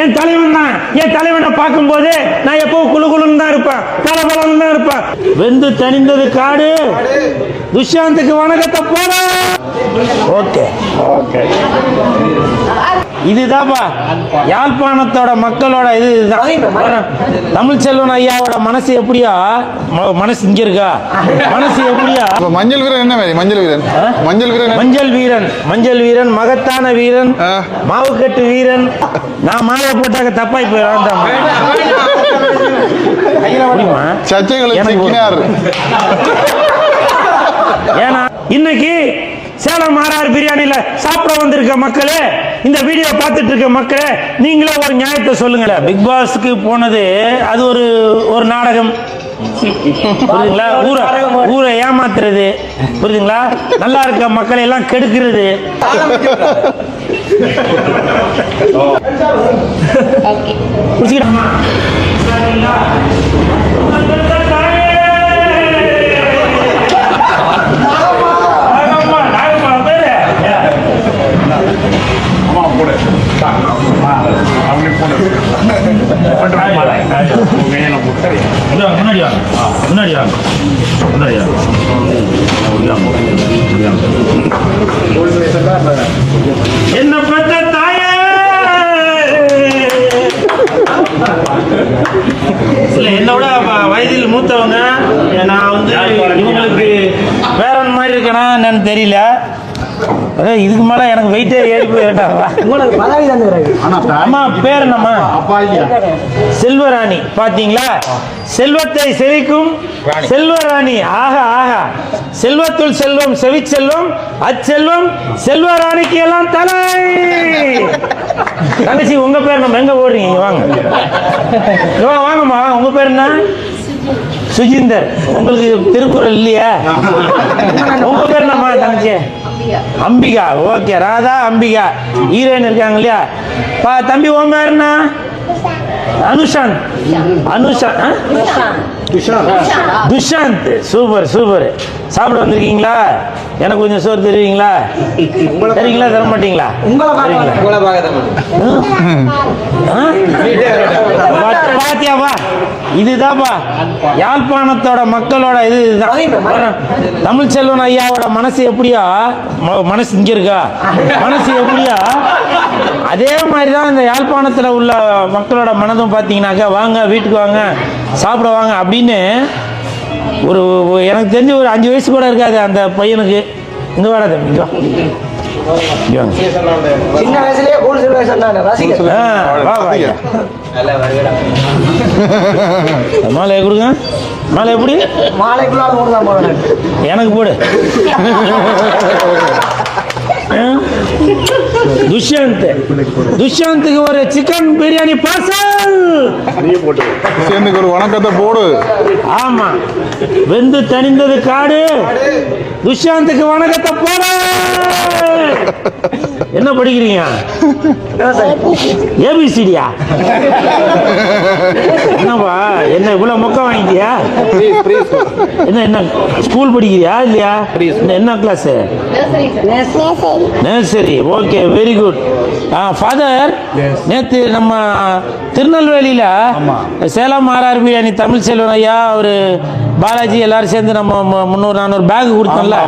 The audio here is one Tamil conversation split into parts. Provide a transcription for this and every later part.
என் தலைவன் தான். என் தலைவனை பார்க்கும்போது நான் எப்பவும் குழு குழுன்னு தான் இருப்பேன். பலபலன்னு தான் இருப்பேன். வெந்து தனிந்தது காடு. துஷாந்துக்கு வணக்கத்தை போட. Okay okay. இதுதான்ப்பா. யாழ்ப்பாணத்தோட மக்களோட இது இதுதான் தமிழ் செல்வன் ஐயாவோட மனசு எப்படியா? மனசு இங்க இருக்கா? மனசு எப்படியா? அப்ப மஞ்சள் வீரன் என்ன மஞ்சள் வீரன்? மஞ்சள் வீரன்? மஞ்சள் வீரன். மஞ்சள் வீரன் மகத்தான வீரன். மாவுக்கட்டு வீரன். நான் மாலை போட்டாக்க தப்பாய் போய் வேண்டாம் முடியுமா? சர்ச்சைகளை ஏன்னா இன்னைக்கு சேலம் மாறார் பிரியாணில சாப்பிட வந்திருக்க மக்களே இந்த வீடியோ பார்த்துட்டு இருக்க மக்களே நீங்களே ஒரு நியாயத்தை சொல்லுங்களேன் பிக் பாஸ்க்கு போனது அது ஒரு ஒரு நாடகம். புரியுதுங்களா? ஊரை ஊரை ஏமாத்துறது. புரியுதுங்களா? நல்லா இருக்க மக்களை எல்லாம் கெடுக்கிறது. புரிச்சுக்கிட்டா? முன்னாடி வாங்க. முன்னாடி வாங்க. முன்னாடி வாங்க. என்ன பெற்ற தாயே இல்ல என்னோட வ- வயதில் மூத்தவங்க நான் வந்து இவங்களுக்கு வேற மாதிரி இருக்கேனா என்னன்னு தெரியல இதுக்கு மேல எனக்கு வெயிட்டே ஏறி பதவி தந்துக்கிறாங்க அம்மா பேர் என்னம்மா? செல்வராணி பாத்தீங்களா? செல்வத்தை செழிக்கும் செல்வராணி. ஆஹா ஆஹா. செல்வத்துள் செல்வம் செவிச்செல்வம் அச்செல்வம் செல்வராணிக்கு எல்லாம் தலை. தங்கச்சி உங்க பேர் நம்ம எங்க ஓடுறீங்க வாங்க. வாங்கம்மா உங்க பேர் என்ன? சுஜிந்தர். உங்களுக்கு திருக்குறள் இல்லையா? உங்க பேர் என்னம்மா தங்கச்சி? அம்பிகா. ஓகே ராதா அம்பிகா. ஹீரோயின் இருக்காங்க இல்லையா? பா தம்பி உன் பேர் என்ன? Anushanth Anushanth? Dushanth super super. சாப்பிட வந்திருக்கீங்களா? எனக்கு கொஞ்சம் சோறு தருவீங்களா? தருவீங்களா தர மாட்டீங்களா? உங்களை இதுதான்ப்பா. யாழ்ப்பாணத்தோட மக்களோட இது இதுதான் தமிழ் செல்வன் ஐயாவோட மனசு எப்படியா? ம- மனசு இங்க இருக்கா? மனசு எப்படியா? அதே மாதிரி தான் இந்த யாழ்ப்பாணத்தில் உள்ள மக்களோட மனதும் பார்த்தீங்கன்னாக்கா வாங்க வீட்டுக்கு வாங்க சாப்பிட வாங்க அப்படின்னு ஒரு எனக்கு தெரிஞ்சு ஒரு அஞ்சு வயசு கூட இருக்காது அந்த பையனுக்கு. இந்த வாடா தம்பி சின்ன வயசுலயே கூல் வா, ஐயா. மாலையை கொடுங்க. மாலை எப்படி? மாலைக்குள்ள மூணு தான் எனக்கு. போடு? துஷ்யந்த். துஷ்யந்துக்கு ஒரு சிக்கன் பிரியாணி பார்சல் சேர்ந்துக்கு ஒரு வணக்கத்தை போடு. ஆமா. வெந்து தணிந்தது காடு. துஷ்யந்துக்கு வணக்கத்தை போட. என்ன படிக்கிறீங்க? ஏபிசிடியா என்னப்பா என்ன இவ்வளவு மொக்க வாங்கிட்டியா? என்ன என்ன ஸ்கூல் படிக்கிறியா இல்லையா? என்ன class nursery okay very good father நேற்று நம்ம திருநெல்வேலியில் சேலம் ஆர்ஆர் பிரியாணி தமிழ் செல்வன் ஐயா ஒரு பாலாஜி எல்லாரும் சேர்ந்து நம்ம முந்நூறு நானூறு பேக் கொடுத்தோம்ல.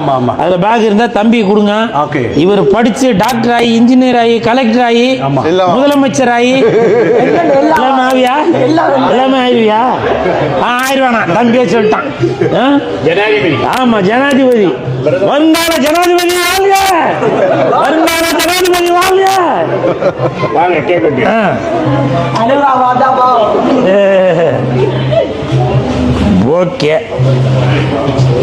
அதில் பேக் இருந்தால் தம்பி கொடுங்க. Okay. இவர் படித்து டாக்டர் ஆகி இன்ஜினியர் ஆகி கலெக்டர் ஆகி. முதலமைச்சர் ஆகி. எல்லாமே ஆவியா? எல்லாமே ஆயிடுவியா ஆ ஆயிடுவானா? தம்பியே சொல்லிட்டான் ஆ? ஆமா ஜனாதிபதி. வருங்கால ஜனாதிபதி வாழ்க! வருங்கால ஜனாதிபதி வாழ்க! வாதாபா ஏ. ஓகே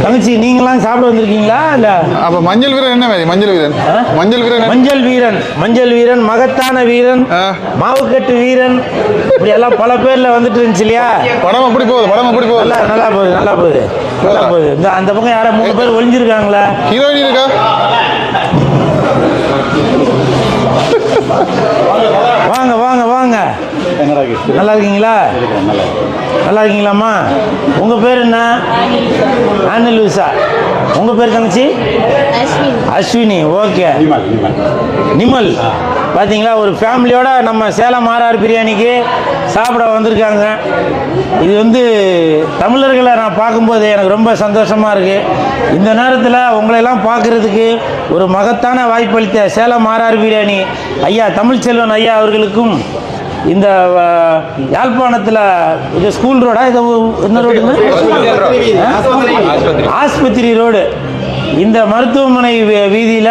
தங்கச்சி நீங்களாம் சாப்பிட வந்திருக்கீங்களா? இல்ல? அப்ப மஞ்சள் வீரன் என்ன மாதிரி? மஞ்சள் வீரன்? மஞ்சள் வீரன்? மஞ்சள் வீரன். மஞ்சள் வீரன் மகத்தான வீரன். மாவுக்கட்டு வீரன். இப்படி எல்லாம் பல பேர்ல வந்துட்டு இருந்துச்சு இல்லையா? படம் எப்படி போகுது? படம் எப்படி போகுது? நல்லா போகுது நல்லா போகுது. நல்லா போகுது? இந்த அந்த பக்கம் யாரோ மூணு பேர் ஒளிஞ்சிருக்காங்களா? ஹீரோயின் இருக்கா? வாங்க வாங்க வாங்க நல்லா இருக்கீங்களா நல்லா இருக்கீங்களாம்மா உங்க பேர் என்ன? ஆனி லூசா. உங்க பேர் தங்கச்சி? அஸ்வினி. ஓகே. நிமல் பார்த்தீங்களா ஒரு ஃபேமிலியோட நம்ம சேலம் ஆர்ஆர் பிரியாணிக்கு சாப்பிட வந்திருக்காங்க. இது வந்து தமிழர்களை நான் பார்க்கும்போது எனக்கு ரொம்ப சந்தோஷமாக இருக்குது இந்த நேரத்தில் உங்களையெல்லாம் பார்க்குறதுக்கு ஒரு மகத்தான வாய்ப்பளித்த சேலம் ஆர்ஆர் பிரியாணி ஐயா தமிழ்ச்செல்வன் ஐயா அவர்களுக்கும் இந்த யாழ்ப்பாணத்தில் இது ஸ்கூல் ரோடா இது என்ன ரோடுங்க ஆஸ்பத்திரி. ரோடு இந்த மருத்துவமனை வீதியில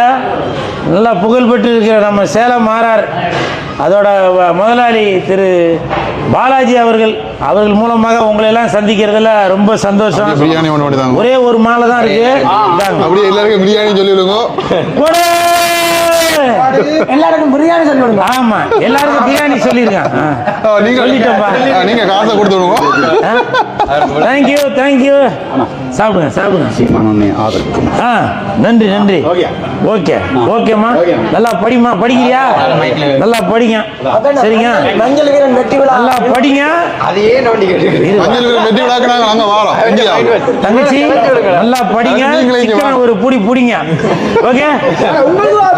நல்லா புகழ்பெற்று இருக்கிற நம்ம சேலம் மாறார் அதோட வ- முதலாளி திரு பாலாஜி அவர்கள் அவர்கள் மூலமாக உங்களை எல்லாம் சந்திக்கிறதுல ரொம்ப சந்தோஷம். பிரியாணி ஒரே ஒரு மாலை தான் இருக்கு. அப்படியே எல்லாருக்கும் பிரியாணி சொல்லி விடுங்க போடு! எல்லாருக்கும் பிரியாணி சொல்லி விடுங்க ஆமா எல்லாருக்கும் பிரியாணி சொல்லியிருக்கேன் ஆ, நீங்க சொல்லிட்டேன்ப்பா ஆ, நீங்க காசை கொடுத்து விடுங்க. தேங்க்யூ தேங்க்யூ சாப்பிடுங்க சாப்பிடுங்க. ஆ நன்றி நன்றி. ஓகே. ஓகேம்மா. நல்லா படிமா படிக்கிறியா? நல்லா படிங்க. சரிங்க. மஞ்சள் வீரன் வெற்றி விழா. நல்லா படிங்க. மஞ்சள் வீரன் நாங்க அங்க வாரோம் இந்தியா தங்கச்சி நல்லா படிங்க. சிக்கனை. ஒரு புடி புடிங்க. ஓகே?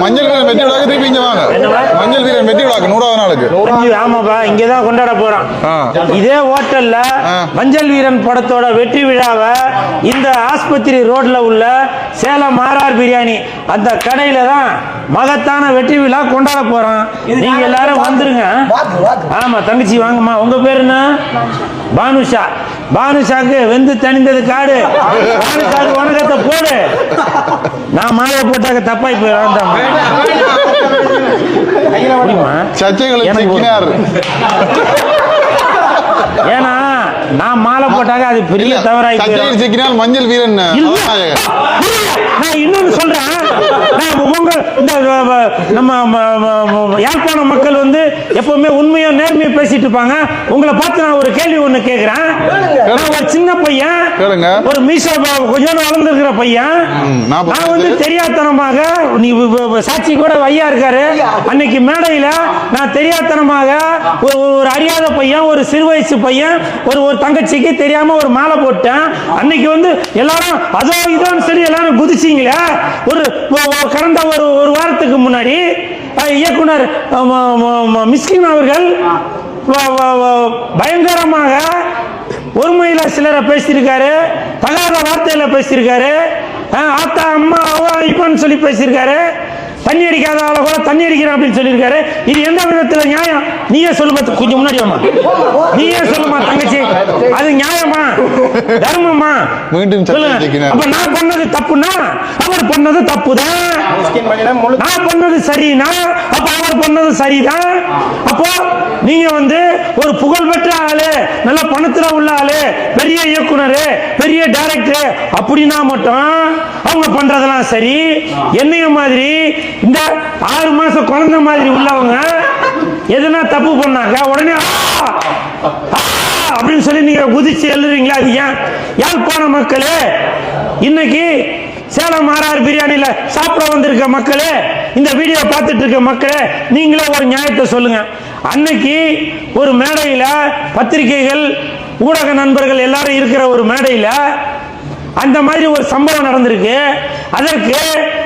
மஞ்சள் வீரன் வெட்டி விடாக்க திருப்பி இங்க வாங்க. மஞ்சள் வீரன் வெட்டி விடாக்க நூறாவது நாளுக்கு. ஆமாப்பா இங்கே தான் கொண்டாட போறோம். இதே ஹோட்டல்ல. மஞ்சள் வீரன் படத்தோட வெற்றி விழாவை இந்த ஆஸ்பத்திரி ரோட்ல உள்ள சேலம் ஆர்ஆர் பிரியாணி அந்த கடையில தான் மகத்தான வெற்றி விழா கொண்டாட போறோம். நீங்க எல்லாரும் வந்துருங்க. வாத்து வாத்து ஆமா தங்கச்சி வாங்கம்மா. உங்க பேர் என்ன? பானுஷா. பானுஷாக்கு வெந்து தணிந்தது காடு. பானுஷாக்கு வணக்கத்தை போடு. நான் மாலை போட்டாக்க தப்பாய் போய் வேண்டாம் புரியுமா சர்ச்சைகளை ஏன்னா நான் மாலை போட்டாக்க அது பெரிய தவறாய் மஞ்சள் வீரன். நான் இன்னொன்னு சொல்றேன். நம்ம யாழ்ப்பாண மக்கள் வந்து எப்பவுமே உண்மையா நேர்மையா பேசிட்டு இருப்பாங்க. உங்களை பார்த்து நான் ஒரு கேள்வி ஒண்ணு கேக்குறேன். நான் ஒரு சின்ன பையன். ஒரு மீசா கொஞ்சம் வளர்ந்துருக்கிற பையன். நான் வந்து தெரியாதனமாக நீ சாட்சி கூட ஐயா இருக்காரு. அன்னைக்கு மேடையில நான் தெரியாதனமாக ஒரு அறியாத பையன் ஒரு சிறு வயசு பையன் ஒரு ஒரு தங்கச்சிக்கு தெரியாம ஒரு மாலை போட்டேன். அன்னைக்கு வந்து எல்லாரும் அதோ இதோன்னு சொல்லி எல்லாரும் குதிச்சிங்களே ஒரு கடந்த ஒரு ஒரு வாரத்துக்கு முன்னாடி இயக்குனர் மிஸ்கின் அவர்கள் பயங்கரமாக ஒருமையில சிலரை பேசியிருக்காரு தகாத வார்த்தையில பேசியிருக்காரு ஆத்தா அம்மா இப்பன்னு சொல்லி பேசியிருக்காரு. தண்ணி அடிக்காத ஆளை கூட தண்ணி அடிக்கிறேன் அப்படின்னு சொல்லியிருக்காரு. இது எந்த விதத்துல நியாயம்? நீயே சொல்லு பார்த்து கொஞ்சம் முன்னாடி வாமா நீயே சொல்லுமா தங்கச்சி. அது நியாயமா? தர்மமா? மீண்டும் சொல்லுங்க. அப்ப நான் பண்ணது தப்புனா அவர் பண்ணது தப்புதான் நான் பண்ணது சரினா அப்ப அவர் பண்ணது சரிதான் அப்போ நீங்க வந்து ஒரு புகழ்பெற்ற ஆளு நல்ல பணத்துல உள்ள ஆளு பெரிய இயக்குனர் பெரிய டைரக்டர் அப்படின்னா மட்டும் அவங்க பண்றதெல்லாம் சரி. என்னைய மாதிரி இந்த ஆறு மாசம் குழந்தை மாதிரி உள்ளவங்க எதுனா தப்பு பண்ணாங்க உடனே அப்படின்னு சொல்லி நீங்க குதிச்சு எழுதுறீங்களா? அது ஏன்? யாழ்ப்பாண மக்களே இன்னைக்கு சேலம் ஆர்ஆர் பிரியாணியில் சாப்பிட வந்திருக்க மக்களே இந்த வீடியோ பார்த்துட்டு இருக்க மக்களே நீங்களே ஒரு நியாயத்தை சொல்லுங்க. அன்னைக்கு ஒரு மேடையில் பத்திரிகைகள் ஊடக நண்பர்கள் எல்லாரும் இருக்கிற ஒரு மேடையில் அந்த மாதிரி ஒரு சம்பவம் நடந்திருக்கு. அதற்கு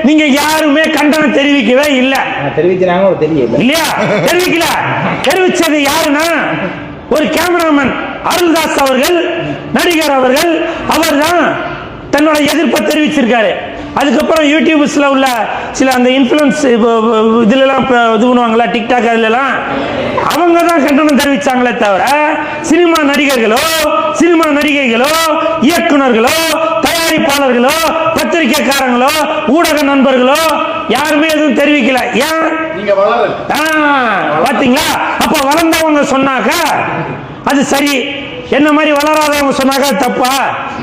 நீங்க யாருமே கண்டனம் தெரிவிக்கவே இல்லை. தெரிவிக்கிறாங்க தெரியல. இல்லையா? தெரிவிக்கல. தெரிவிச்சது யாருன்னா ஒரு கேமராமேன் அருள்தாஸ் அவர்கள் நடிகர் அவர்கள். அவர்தான் தன்னோட எதிர்ப்பை தெரிவிச்சிருக்காரு. அதுக்கப்புறம் யூடியூப்ஸ்ல உள்ள சில அந்த இன்ஃப்ளூயன்ஸ் இதுலலாம் இப்ப இது பண்ணுவாங்களா டிக்டாக் அதுலலாம் அவங்க தான் கண்டனம் தெரிவிச்சாங்களே தவிர சினிமா நடிகர்களோ சினிமா நடிகைகளோ இயக்குனர்களோ தயாரிப்பாளர்களோ பத்திரிக்கைக்காரங்களோ ஊடக நண்பர்களோ யாருமே எதுவும் தெரிவிக்கல. ஏன்? ஆ, பாத்தீங்களா? அப்ப வளர்ந்தவங்க சொன்னாக்க அது சரி. என்ன மாதிரி வளராதவங்க சொன்னாக்க தப்பா?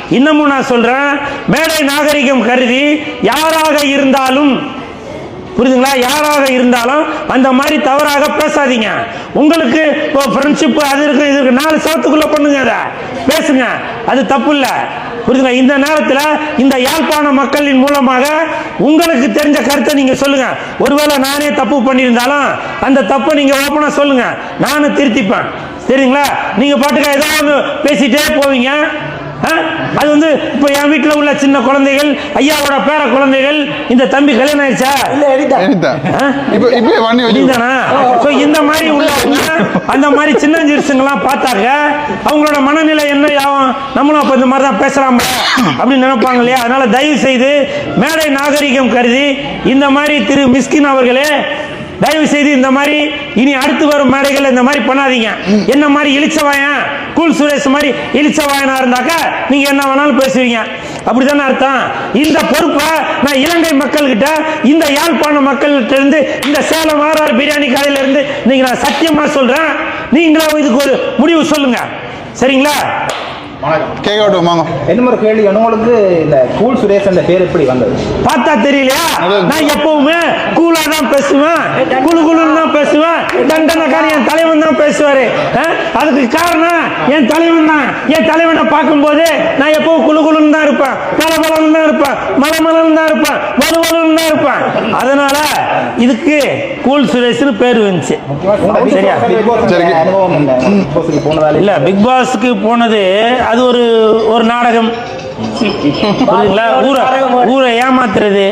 இன்னமும் நான் சொல்றேன் மேடை நாகரிகம் கருதி யாராக இருந்தாலும் புரியுதுங்களா? யாராக இருந்தாலும் அந்த மாதிரி தவறாக பேசாதீங்க. உங்களுக்கு இப்போ ஃப்ரெண்ட்ஷிப் அது இருக்கு இது இருக்கு நாலு சவத்துக்குள்ளே பண்ணுங்க அதை. பேசுங்க அது தப்பு இல்லை. புரியுதுங்களா? இந்த நேரத்தில் இந்த யாழ்ப்பாண மக்களின் மூலமாக உங்களுக்கு தெரிஞ்ச கருத்தை நீங்கள் சொல்லுங்கள் ஒருவேளை நானே தப்பு பண்ணியிருந்தாலும் அந்த தப்பை நீங்கள் ஓப்பனாக சொல்லுங்கள் நானும் திருத்திப்பேன். சரிங்களா நீங்கள் பாட்டுக்க ஏதாவது பேசிகிட்டே பேசிட்டே போவீங்க. அது வந்து இப்போ என் வீட்டில் உள்ள சின்ன குழந்தைகள் ஐயாவோட பேர குழந்தைகள் இந்த தம்பி கல்யாணம் ஆயிடுச்சா? இப்ப இந்த மாதிரி உள்ளவங்க அந்த மாதிரி சின்னஞ்சிறுசுங்கெல்லாம் பார்த்தாக்க அவங்களோட மனநிலை என்ன ஆகும்? நம்மளும் அப்போ இந்த மாதிரி தான் பேசலாமா அப்படின்னு நினைப்பாங்க இல்லையா? அதனால தயவு செய்து மேடை நாகரிகம் கருதி இந்த மாதிரி திரு மிஸ்கின் அவர்களே தயவு செய்து இந்த மாதிரி இனி அடுத்து வரும் மேடைகள் இந்த மாதிரி பண்ணாதீங்க. என்ன மாதிரி இழிச்சவாயன் கூல் சுரேஷ் மாதிரி இழிச்சவாயனா இருந்தாக்கா நீங்க என்ன வேணாலும் பேசுவீங்க. அப்படிதானே அர்த்தம். இந்த பொறுப்பை நான் இலங்கை மக்கள்கிட்ட இந்த யாழ்ப்பாண மக்கள்கிட்ட இருந்து இந்த சேலம் ஆர்ஆர் பிரியாணி கடையில இருந்து நீங்க நான் சத்தியமா சொல்றேன். நீங்களும் இதுக்கு ஒரு முடிவு சொல்லுங்க. சரிங்களா? கேட்க விட்டு வாங்க. என்ன ஒரு கேள்வி? உங்களுக்கு இந்த கூல் சுரேஷ் என்ற பேர் எப்படி வந்தது? பார்த்தா தெரியலையா? நான் எப்பவுமே கூலா தான் பேசுவேன். குழு பேசுவேன் தண்டனைக்காரன் என் தலைவன் தான் பேசுவாரு. அதுக்கு காரணம் என் தலைவன் தான். என் தலைவனை பார்க்கும்போது நான் எப்பவும் குழு குழுன்னு தான் இருப்பேன். பல மலன்னு தான் இருப்பேன். மலை மலன்னு தான் இருப்பேன். வலு தான் இருப்பேன். அதனால இதுக்கு கூல் சுரேஷ்னு பேர் வந்துச்சு. சரியா? இல்லை பிக் பாஸுக்கு இல்ல பிக் பாஸ்க்கு போனது அது ஒரு ஒரு நாடகம். புரியுதுங்களா? ஊரை ஊரை ஏமாத்துறது.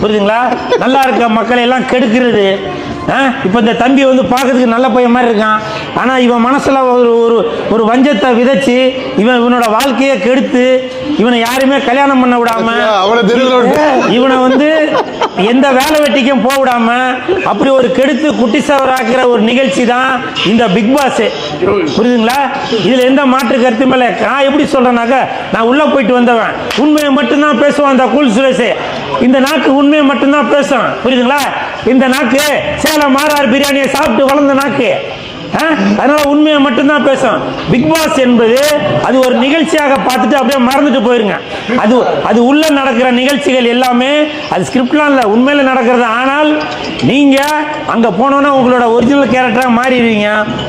புரியுதுங்களா? நல்லா இருக்க மக்களை எல்லாம் கெடுக்கிறது. இப்போ இந்த தம்பி வந்து பார்க்கறதுக்கு நல்ல பையன் மாதிரி இருக்கான். ஆனால் இவன் மனசில் ஒரு ஒரு ஒரு வஞ்சத்தை விதைச்சி இவன் இவனோட வாழ்க்கையை கெடுத்து இவனை யாருமே கல்யாணம் பண்ண விடாம இவனை வந்து எந்த வேலை வெட்டிக்கும் போக விடாம அப்படி ஒரு கெடுத்து குட்டி சவராக்குற ஒரு நிகழ்ச்சி தான் இந்த பிக் பாஸ். புரியுதுங்களா? இதுல எந்த மாற்று கருத்தும் இல்லை. நான் எப்படி சொல்றேனாக்க நான் உள்ள போயிட்டு வந்தவன். உண்மையை மட்டும்தான் பேசுவான் அந்த கூல் சுரேஷ். இந்த நாக்கு உண்மையை மட்டும்தான் பேசும் புரியுதுங்களா? இந்த நாக்கு சேலம் மாறார் பிரியாணியை சாப்பிட்டு வளர்ந்த நாக்கு? அதனால உண்மையை மட்டும்தான் பேசும் பிக் பாஸ் என்பது அது ஒரு நிகழ்ச்சியாக பார்த்துட்டு அப்படியே மறந்துட்டு போயிருங்க. அது அது உள்ள நடக்கிற நிகழ்ச்சிகள் எல்லாமே அது ஸ்கிரிப்ட்லாம் இல்லை உண்மையில நடக்கிறது. ஆனால் நீங்க அங்க போனோன்னா உங்களோட ஒரிஜினல் கேரக்டராக மாறிடுவீங்க.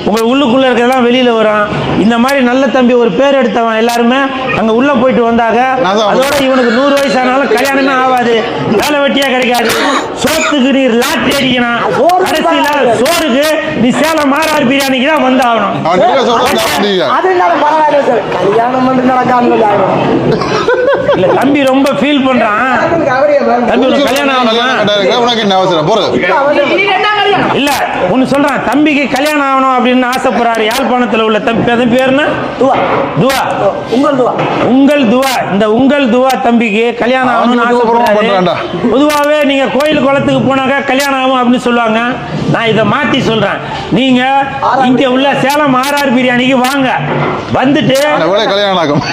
உங்க உள்ளுக்குள்ள இருக்கிறதெல்லாம் வெளியில வரும். இந்த மாதிரி நல்ல தம்பி ஒரு பேர் எடுத்தவன் எல்லாருமே அங்க உள்ள போயிட்டு வந்தாங்க அதோட இவனுக்கு நூறு வயசு ஆனாலும் கல்யாணமே ஆகாது. வேலை வெட்டியா கிடைக்காது. சோத்துக்கு நீ லாட்டரி அடிக்கணும். கடைசியில சோறுக்கு நீ சேலம் மாறார் பிரியாணிக்கு தான் வந்து ஆகணும் அவன் தெருவில் சொல்றான் சாப்பிட்டீங்க அது இல்லாம பரவாயில்ல சார். கல்யாணம் பண்ணி நடக்காம இல்ல தம்பி ரொம்ப ஃபீல் பண்றான். தம்பி கல்யாணம் ஆகணுமா? உனக்கு என்ன அவசரம்? போறது இல்ல ஒன்னு சொல்றான். தம்பிக்கு கல்யாணம் ஆகணும் அப்படின்னு ஆசைப்படுறாரு. யாழ்ப்பாணத்துல உள்ள தம்பி அதன் பேர் என்ன? துவா. துவா. உங்கள் துவா. உங்கள் துவா. இந்த உங்கள் துவா தம்பிக்கு கல்யாணம் ஆகணும்னு ஆசைப்படுறாரு. பொதுவாகவே நீங்க கோயில் குளத்துக்கு போனாக்கா கல்யாணம் ஆகும் அப்படின்னு சொல்லுவாங்க. நான் இதை மாத்தி சொல்றேன். நீங்க இங்க உள்ள சேலம் ஆர்ஆர் பிரியாணிக்கு வாங்க. வந்துட்டு கல்யாணம் ஆகும்.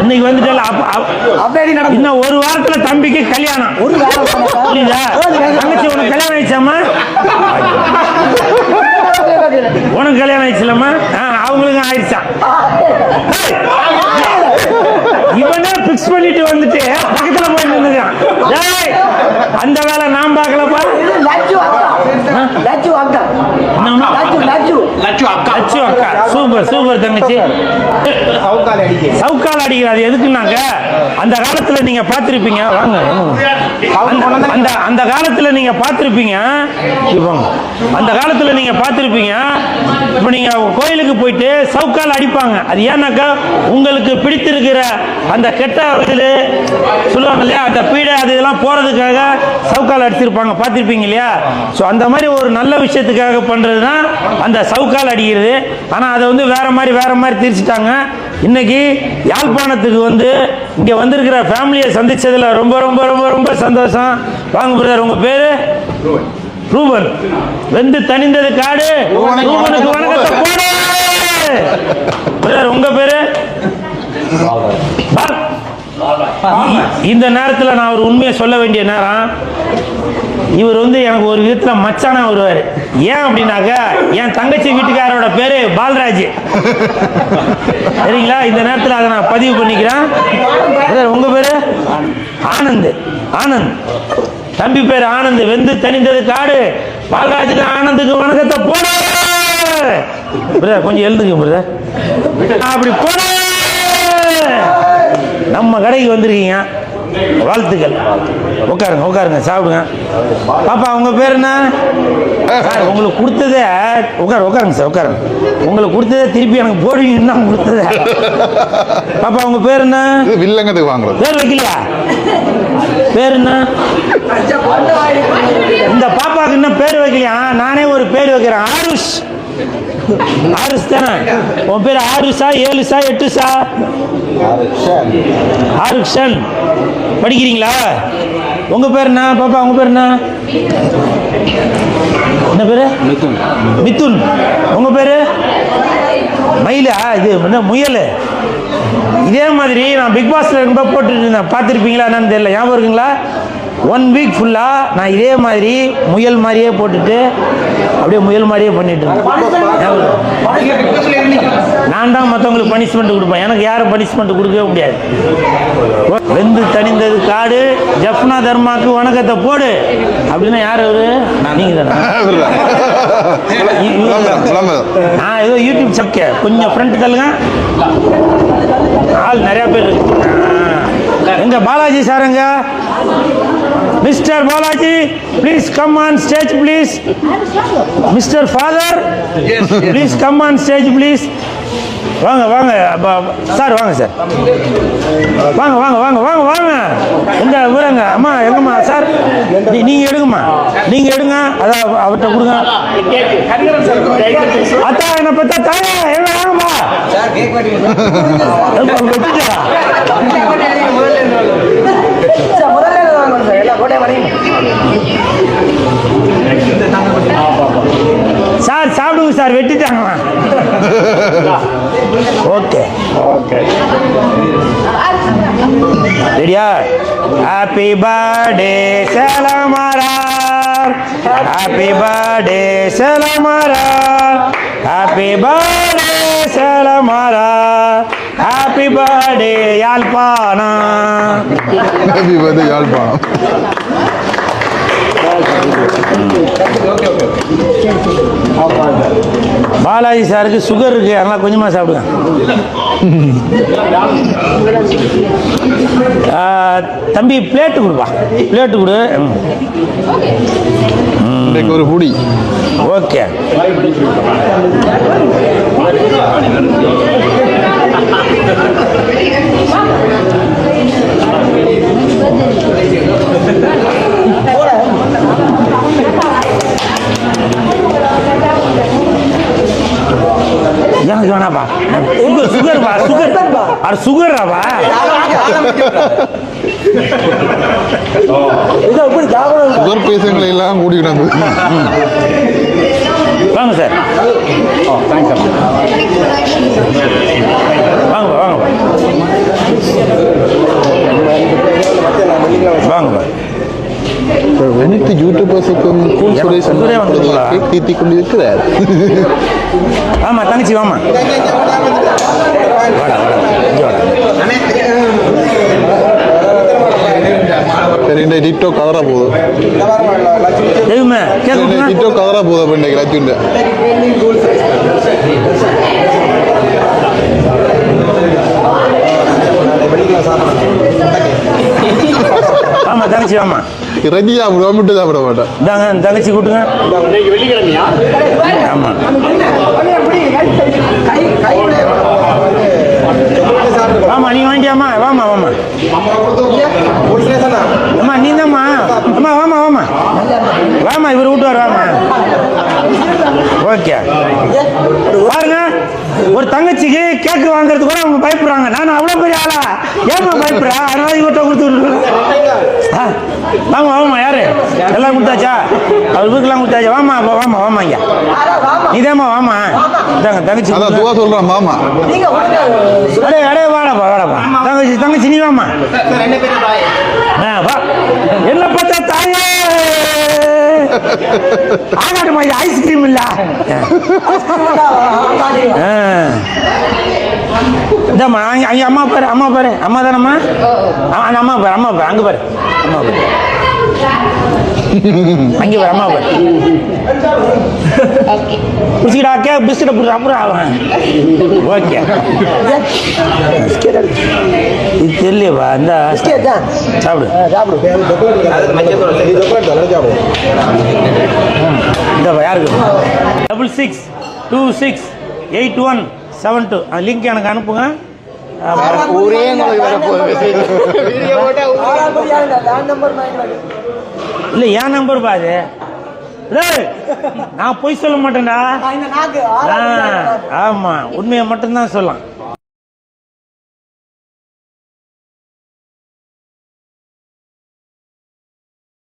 இன்னைக்கு வந்துட்டு அப்ப- அப்ப- அப்படியே நடந்து. இன்னும் ஒரு வாரத்துல தம்பிக்கு கல்யாணம். ஒரு. புரியுதா? தங்கச்சி உனக்கு கல்யாணம் ஆயிடுச்சாமா உனக்கு கல்யாணம் ஆயிடுச்சுலம்மா? அவங்களுக்கும் ஆயிடுச்சான் இவனே பிக்ஸ் பண்ணிட்டு வந்துட்டு பக்கத்துல போய் நின்னுக்கிறான். அந்த வேலை நான் பார்க்கலப்பா. இது லட்சு அக்கா லட்சு அக்கா? லட்சு அக்கா. சூப்பர் சூப்பர் தங்கச்சி. சவுக்கால் அடிக்க சவுக்கால் அடிக்கிறது எதுக்குன்னாங்க? அந்த காலத்துல நீங்க பார்த்திருப்பீங்க. வாங்க அந்த- அந்த காலத்துல நீங்க பார்த்திருப்பீங்க. இவங்க. அந்த காலத்துல நீங்க பார்த்திருப்பீங்க. இப்போ நீங்க கோயிலுக்கு போயிட்டு சவுக்கால் அடிப்பாங்க. அது ஏன்னாக்கா உங்களுக்கு பிடித்திருக்கிற அந்த கெட்ட இதில் சொல்லுவாங்க இல்லையா? அந்த பீடை அது இதெல்லாம் போறதுக்காக சவுக்கால் அடிச்சிருப்பாங்க. பார்த்திருப்பீங்க இல்லையா? ஸோ அந்த மாதிரி ஒரு நல்ல விஷயத்துக்காக பண்றது தான் அந்த சவுக்கால் அடிக்கிறது. ஆனால் அதை வந்து வேற மாதிரி வேற மாதிரி திரிச்சிட்டாங்க. இன்னைக்கு யாழ்ப்பாணத்துக்கு வந்து இங்க வந்திருக்கிற ஃபேமிலியை சந்திச்சதுல ரொம்ப ரொம்ப ரொம்ப ரொம்ப சந்தோஷம். வாங்க பிரதர் உங்க பேரு? ரூபன். வெந்து தணிந்தது காடு. ரூபனுக்கு வணக்கத்தை போடு. பிரதர் உங்க பேரு. இந்த நேரத்தில் நான் ஒரு உண்மையை சொல்ல வேண்டிய நேரம். இவர் வந்து எனக்கு ஒரு விதத்தில் மச்சானா வருவார். ஏன் அப்படின்னாக்கா என் தங்கச்சி வீட்டுக்காரோட பேரு பால்ராஜ். சரிங்களா? இந்த நேரத்தில் அதை நான் பதிவு பண்ணிக்கிறேன். உங்கள் உங்க பேரு? ஆனந்த். ஆனந்த். தம்பி பேர் ஆனந்த். வெந்து தனிந்தது காடு. பால்ராஜுக்கு ஆனந்துக்கு வணக்கத்தை போன கொஞ்சம் எழுதுங்க பிரதர். அப்படி போன நம்ம கடைக்கு வந்திருக்கீங்க. வாழ்த்துக்கள். உட்காருங்க உட்காருங்க சாப்பிடுங்க. பாப்பா உங்க பேர் என்ன? சார் உங்களுக்கு கொடுத்ததே உட்காரு உட்காருங்க சார் உட்காருங்க. உங்களுக்கு கொடுத்ததே திருப்பி எனக்கு போடுவீங்கன்னு தான் கொடுத்ததே. பாப்பா உங்க பேர் என்ன? வில்லங்கத்துக்கு வாங்குறது. பேர் வைக்கலையா? பேர் என்ன? இந்த பாப்பாக்கு இன்னும் பேர் வைக்கலையா? நானே ஒரு பேர் வைக்கிறேன். ஆருஷ் ஆருஷ் தானே உன் பேர் ஆருஷா ஏழுசா எட்டுசா? ஆருஷன் படிக்கிறீங்களா? உங்க பேர் என்ன? பாப்பா உங்க பேர் என்ன? என்ன பேரு? மிதுன். மிதுன். உங்க பேரு? மயிலா? இது என்ன முயல்? இதே மாதிரி நான் பிக் பாஸ்ல இருக்கும்போது போட்டுட்டு இருந்தேன். பார்த்துருப்பீங்களா என்னன்னு தெரியல. ஞாபகம் இருக்குங்களா? ஒன் வீக் ஃபுல்லாக நான் இதே மாதிரி முயல் மாதிரியே போட்டுட்டு அப்படியே முயல் மாதிரியே பண்ணிட்டு இருந்தேன். நான் தான் மற்றவங்களுக்கு பனிஷ்மெண்ட் கொடுப்பேன். எனக்கு யாரும் பனிஷ்மெண்ட் கொடுக்கவே முடியாது. வெந்து தணிந்தது காடு ஜப்னா தர்மாக்கு வணக்கத்தை போடு. அப்படின்னா யார் அவரு? நீங்க தானே. நான் ஏதோ யூடியூப் சக்க கொஞ்சம் ஃப்ரண்ட் தள்ளுங்க. ஆள் நிறைய பேர் எங்க Balaji சாருங்க mister Balaji please come on stage please mister father please come on stage please வாங்க வாங்க சார் வாங்க சார். வாங்க வாங்க வாங்க வாங்க வாங்க. எங்க விவரங்க அம்மா எங்கம்மா சார்? நீ- நீங்க எடுங்கம்மா. நீங்க எடுங்க அதான் அவ- அவர்கிட்ட கொடுங்க. அத்தா என்ன பத்தா தாயா எங்க வாங்கம்மா? வெட்டிட்டா சார் சாப்பிடுங்க சார் வெட்டிட்டாங்க ஓகே ஓகே. ரெடியா? ஹாப்பி பர்த்டே செலமரா ஹாப்பி பர்த்டே செலமரா happy birthday செலமரா happy birthday Yazhpanam happy birthday Yazhpanam Balaji சாருக்கு சுகர் இருக்கு அதெல்லாம் கொஞ்சமா சாப்பிடுங்க. தம்பி பிளேட்டு கொடுப்பா. பிளேட்டு கொடு. இன்றைக்கு ஒரு புடி. ஓகே. எனக்கு வேணாப்பா சுகர் சுகர்ப்பா சுகர் அது சுகர்ராப்பா இதை எப்படி சாப்பிடணும் சுகர் பேஷங்களை எல்லாம் வந்து வாங்க சார் வாங்க வாங்க வாங்க அனைத்து யூடியூபர்ஸுக்கும் கூல் சுரேஷ் சுகரே வந்துருங்களா? தீத்தி கொண்டிருக்கிறார் ஆமா தங்கச்சி வாமா சரி இந்த டிக்டாக் கதறா போகுது எதுவுமே கேட்க டிக்டாக் கதறா போகுது அப்போ இன்றைக்கு லட்சுண்டு ஆமா தங்கச்சி வாமா இறைச்சி சாப்பிடுவோம் விட்டு சாப்பிட மாட்டேன் இந்தாங்க தங்கச்சி கூட்டுங்க. ஆமா. வாமா நீ வாங்கியாமா வாமா வாமா அம்மா நீ தாம்மா அம்மா வாமா வாமா வாமா இவர் விட்டுவார் வாமா ஓகே. பாருங்க ஒரு தங்கச்சிக்கு கேக்கு வாங்குறது கூட அவங்க பயப்படுறாங்க. நான் அவ்வளோ பெரிய ஆளா? ஏமா பயப்படுறா அதனால இவர்கிட்ட கொடுத்து வாமா வாமா யாரு? எல்லாம் கொடுத்தாச்சா? அவர் வீட்டுக்கெல்லாம் கொடுத்தாச்சா? வாமா அப்ப வாமா வாமா இங்க. நீதாம்மா வாமா இதாங்க தங்கச்சி அதான் துவா சொல்றான் மாமா அடே அடே வாடப்பா வாடப்பா தங்கச்சி தங்கச்சி நீ வாமா ஆ, வா. என்ன பார்த்தா தாயே. ஆகாட்டுமா இது ஐஸ்கிரீம் இல்ல. ஆ. இந்தாம்மா அங்க அங்க அம்மா பாரு அம்மா பாரு. அம்மா தானம்மா? அம்மா பாரு அம்மா பாரு அங்க பாரு. அம்மா பாரு. அங்கே வர அம்மா பாரு குடிச்சிக்கிடா கே பிஸ்கட்டை போட்டு அப்புறம் அவன் ஓகே இது தெரியலையப்பா இந்த. சாப்பிடு. சாப்பிடு. இந்த யாருக்கு? Double six two six eight one seven two அந்த லிங்க் எனக்கு அனுப்புங்க. ஊரே உங்களுக்கு வர போகுது இல்லை என் நம்பர் பாரு. டேய், நான் பொய் சொல்ல மாட்டேன்டா? ஆமா உண்மையை மட்டும்தான் சொல்லலாம்.